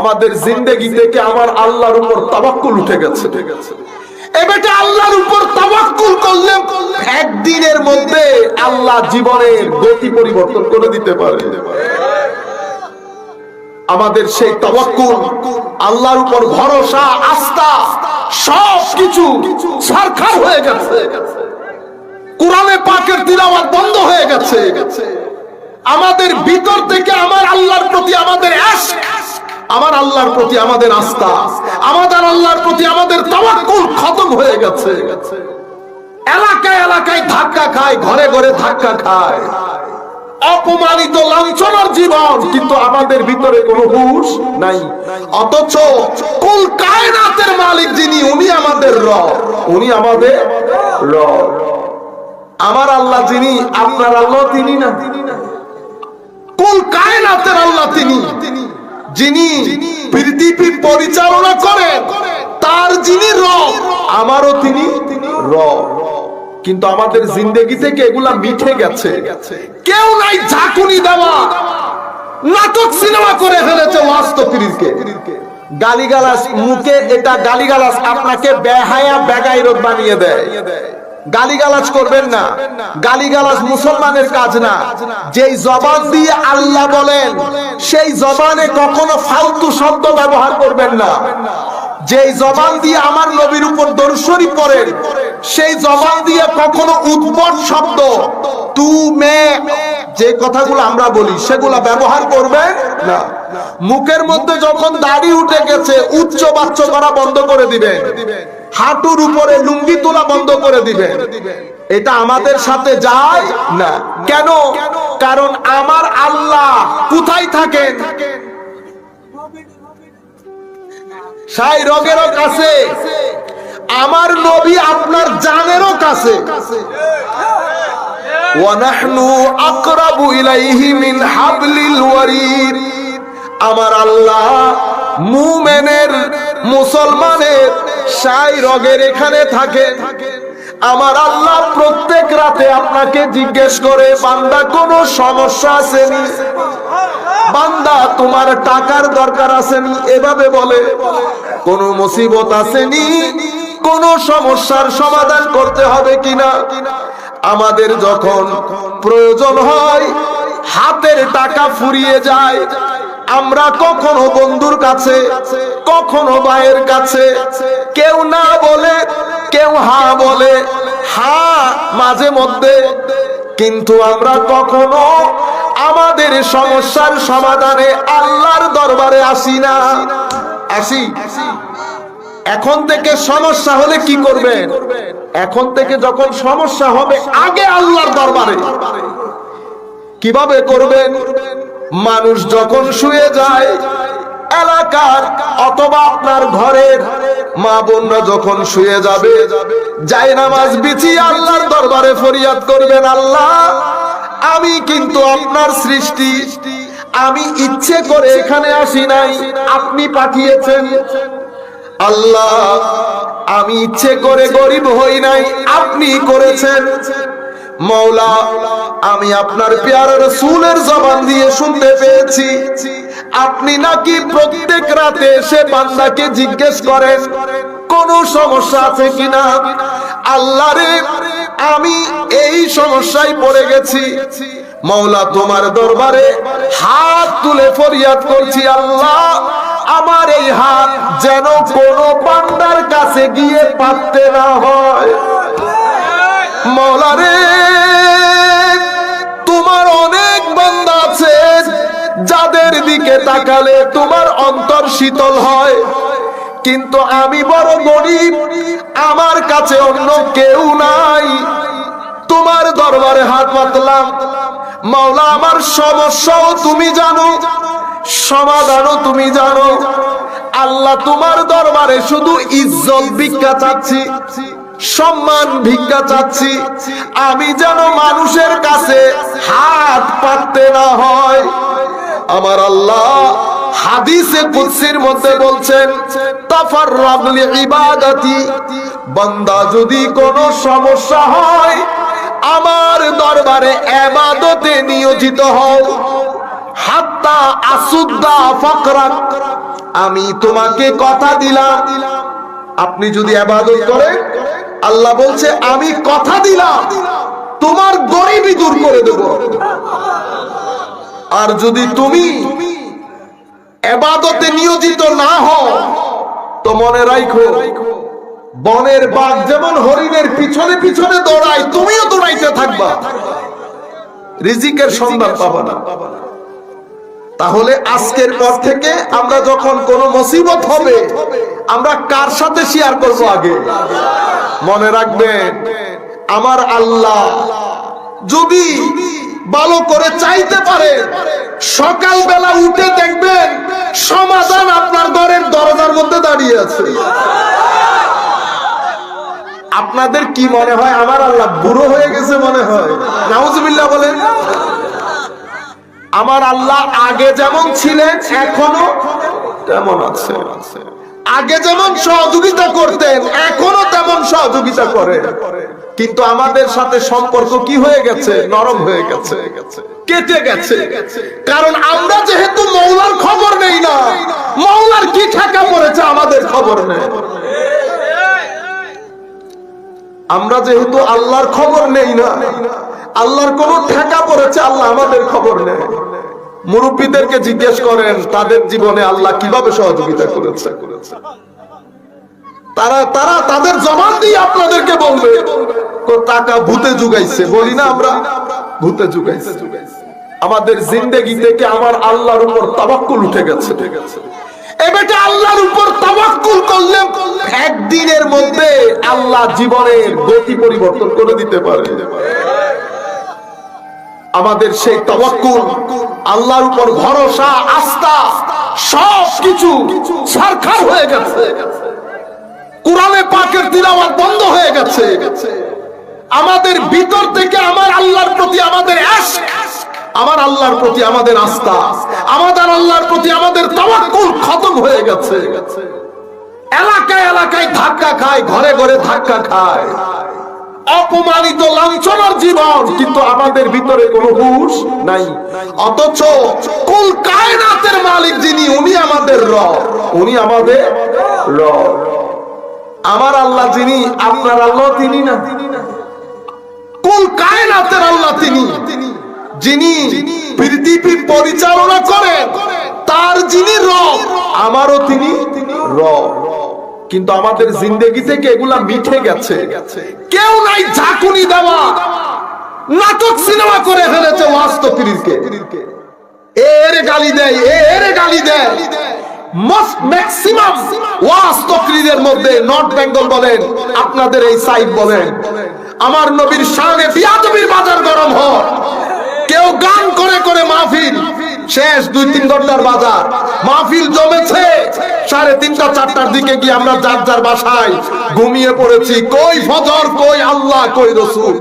আমাদের জিন্দেগি থেকে আমার আল্লাহর উপর তাবাক্কুল উঠে গেছে। এবারে আল্লাহর উপর তাবাক্কুল করলে একদিনের মধ্যে আল্লাহ জীবনের গতি পরিবর্তন করে দিতে পারে। আমাদের সেই আল্লাহর উপর ভরসা, আস্থা সব কিছু হয়ে গেছে। কোরআনে পাকের তিলাওয়াত বন্ধ হয়ে গেছে। আমাদের ভিতর থেকে আমার আল্লাহর প্রতি আমাদের আশক আমার আল্লাহর প্রতি আমাদের আস্থা, আমাদের আল্লাহর প্রতি আমাদের তাওয়াক্কুল খতম হয়ে গেছে। এলাকায় এলাকায় ধাক্কা খায়, ঘরে ঘরে ধাক্কা খায়। অপমানিত, লাঞ্ছনার জীবন, কিন্তু আমাদের ভিতরে কোনো হুশ নাই। অথচ কুল কায়নাতের মালিক যিনি, উনি আমাদের র উনি আমাদের র আমার আল্লাহ যিনি, আপনার আল্লাহ তিনি না। কুল কায়নাতের আল্লাহ তিনি। যিনি পৃথিবী পরিচালনা করেন, তার যিনি র আমারও তিনি র কিন্তু আমাদের জিন্দেগি থেকে এগুলা মিঠে গেছে। কেউ নাই ঝাঁকুনি দেওয়া। নাটক সিনেমা করে ফেলেছে ওয়াস্তফিরকে গালিগালাস মুখে, এটা গালিগালাস আপনাকে বেহায়া বেগাইরত বানিয়ে দেয়। গালিগালাজ করবেন না। গালিগালাজ মুসলমানের কাজ না। যেই জবান দিয়ে আল্লাহ বলেন, সেই জবানে কখনো ফালতু শব্দ ব্যবহার করবেন না। যেই জবান দিয়ে আমার নবীর উপর পড়েন, সেই জবান দিয়ে কখনো উদ্ভট শব্দ, তু মে, যে কথাগুলো আমরা বলি, সেগুলা ব্যবহার করবেন না। মুখের মধ্যে যখন দাড়ি উঠে গেছে, উচ্চ বাচ্চ করা বন্ধ করে দিবেন। হাঁটুর উপরে লুঙ্গি বন্ধ করে দিবেন এটা আমাদের সাথে যায় না। কেন? কারণ আমার আল্লাহ কোথায় থাকেন? সাই কাছে আমার নবী আপনার জানেরও কাছে। আমার আল্লাহ মুমেনের মুসলমানের সাই রগের এখানে থাকে আমার আল্লাহ প্রত্যেক রাতে আপনাকে জিজ্ঞেস করে, বান্দা, কোনো সমস্যা আসেনি বান্দা, তোমার টাকার দরকার আসেনি এভাবে বলে। কোন মুসিবত আসেনি কোন সমস্যার সমাধান করতে হবে কিনা? আমাদের যখন প্রয়োজন হয়, হাতের টাকা ফুরিয়ে যায় আমরা কখনো বন্ধুর কাছে, কখনো ভাইয়ের কাছে, কেউ না বলে, কেউ হা বলে, হা মাঝে মধ্যে। কিন্তু আমরা কখনো আমাদের সমস্যার সমাধানে আল্লাহর দরবারে আসি না। আসি? এখন থেকে সমস্যা হলে কি করবেন? এখন থেকে যখন সমস্যা হবে, আগে আল্লাহর দরবারে। কীভাবে করবেন? মানুষ যখন শুয়ে যায়, এলাকার অথবা আপনার ঘরের মা বোনরা যখন শুয়ে যাবে যাই নামাজ বিছিয়ে আল্লাহর দরবারে ফরিয়াদ করবেন, আল্লাহ, আমি কিন্তু আপনার সৃষ্টি। আমি ইচ্ছে করে এখানে আসি নাই। আপনি পাঠিয়েছেন। আল্লাহ, আমি ইচ্ছে করে গরিব হই নাই। আপনি করেছেন। মৌলা আমি আপনার পেয়ার রসুলের জবান দিয়ে শুনতে পেয়েছি। আপনি নাকি প্রত্যেক রাতে এসে বান্দাকে জিজ্ঞেস করেন, কোন সমস্যা আছে কিনা? আল্লাহ রে, আমি এই সমস্যায় পড়ে গেছি। মৌলা, তোমার দরবারে হাত তুলে ফরিয়াদ করছি, আল্লাহ, আমার এই হাত যেন কোন বান্দার কাছে গিয়ে পাততে না হয়। মৌলারে তোমার দিকে তাকালে তোমার অন্তর শীতল হয়। কিন্তু আমি বড় গরিব, আমার কাছে অন্য কেউ নাই। তোমার দরবারে হাত পাতলাম। মাওলা, আমার সমস্যাও তুমি জানো, সমাধানও তুমি জানো। আল্লাহ তোমার দরবারে শুধু ইজ্জত ভিক্ষা চাচ্ছি, সম্মান ভিক্ষা চাচ্ছি। আমি যেন মানুষের কাছে হাত পাততে না হয়। আমার আল্লাহ হাদিসে কুদসির মধ্যে বলছেন, তাফাররাগ লিইবাদাতি বান্দা যদি কোনো সমস্যা হয়, আমার দরবারে ইবাদতে নিয়োজিত হও। হাত্তা আসুদ্দা ফাকরাক। আমি তোমাকে কথা দিলাম। আপনি যদি আবাদত করেন, আল্লাহ বলছে, আমি কথা দিলাম। তোমার গরিবই দূর করে দেব। আর যদি তুমি এবাদতে নিয়োজিত না হও, তো মনে রাখো বনের বাঘ যেমন হরিণের পিছনে পিছনে দৌড়ায়, তুমিও দৌড়াইতে থাকবা। রিজিকের সন্ধান পাবা না। তাহলে আজকের পর থেকে আমরা যখন কোন মুসিবত হবে, আমরা কার সাথে শেয়ার করব আগে? মনে রাখবেন, আমার আল্লাহ যদি ভালো করে চাইতে পারে। সকালবেলা উঠে দেখবেন সমাধান আপনার ঘরের দরজার মধ্যে দাঁড়িয়ে আছে। আপনাদের কি মনে হয়? আমার আল্লাহ বুড়ো হয়ে গেছে মনে হয়। বলেন। আমার আল্লাহ আগে যেমন ছিলেন, এখনও তেমন আছে। আগে যেমন তেমন সহযোগিতা করে। কিন্তু আমাদের সাথে সম্পর্ক কি হয়ে গেছে? নরম হয়ে গেছে। কেটে গেছে। কারণ আমরা যেহেতু মৌলার খবর নেই না, মৌলার কি ঠেকা পড়েছে আমাদের খবর নেই। আমরা যেহেতু আল্লাহর খবর নেই না, আল্লাহর কোন ঠেকা পড়েছে, আল্লাহ আমাদের খবর নেই। মুরব্বীদেরকে জিজ্ঞেস করেন, তাদের জীবনে আল্লাহ কীভাবে সহযোগিতা করেছে? তারা তারা তাদের দিয়ে আপনাদেরকে বলবে টাকা ভূতে যুগাইছে, বলি না আমরা ভূতে যুগাইছে। আমাদের জিন্দেগি থেকে আমার আল্লাহর উপর তাবাক্কুল উঠে গেছে। আল্লাহ আমাদের সেই আল্লাহর উপর ভরসা, আস্থা সব কিছু সারখার হয়ে গেছে। কোরআনে পাকের তিলাওয়াত বন্ধ হয়ে গেছে। আমাদের ভিতর থেকে আমার আল্লাহর প্রতি আমাদের আমার আল্লাহর প্রতি আমাদের আস্থা, আমাদের আল্লাহর প্রতি আমাদের তাওয়াক্কুল খতম হয়ে গেছে। এলাকায় এলাকায় ধাক্কা খায়, ঘরে ঘরে ধাক্কা খায়। অপমানিত, লাঞ্ছনার জীবন, কিন্তু আমাদের ভিতরে কোনো হুশ নাই। অথচ কুল কায়নাতের মালিক যিনি, উনি আমাদের র উনি আমাদের র আমার আল্লাহ যিনি, আপনার আল্লাহ তিনি না। কুল কায়নাতের আল্লাহ তিনি? যিনি পৃথিবী পরিচালনা করেন তার যিনি রব, আমারও তিনি রব। কিন্তু আমাদের জিন্দেগি থেকে এগুলা মিঠে গেছে। কেউ নাই ঝাঁকুনি দেওয়া। নাটক সিনেমা করে ফেলেছে ওয়াস্তবীরকে এর গালি দেয়, এর গালি দেয়। আপনাদের এই সাইড বলেন। আমার নবীর সামনে বিয়াদবির বাজার গরম হয় কেউ গান করে করে মাহফিল, শেষ দুই তিন ঘণ্টার বাজার। মাহফিল জমেছে, সাড়ে তিনটা, চারটার দিকে গিয়ে আমরা যার যার বাসায় ঘুমিয়ে পড়েছি। কই ফজর, কই আল্লাহ, কই রসুল।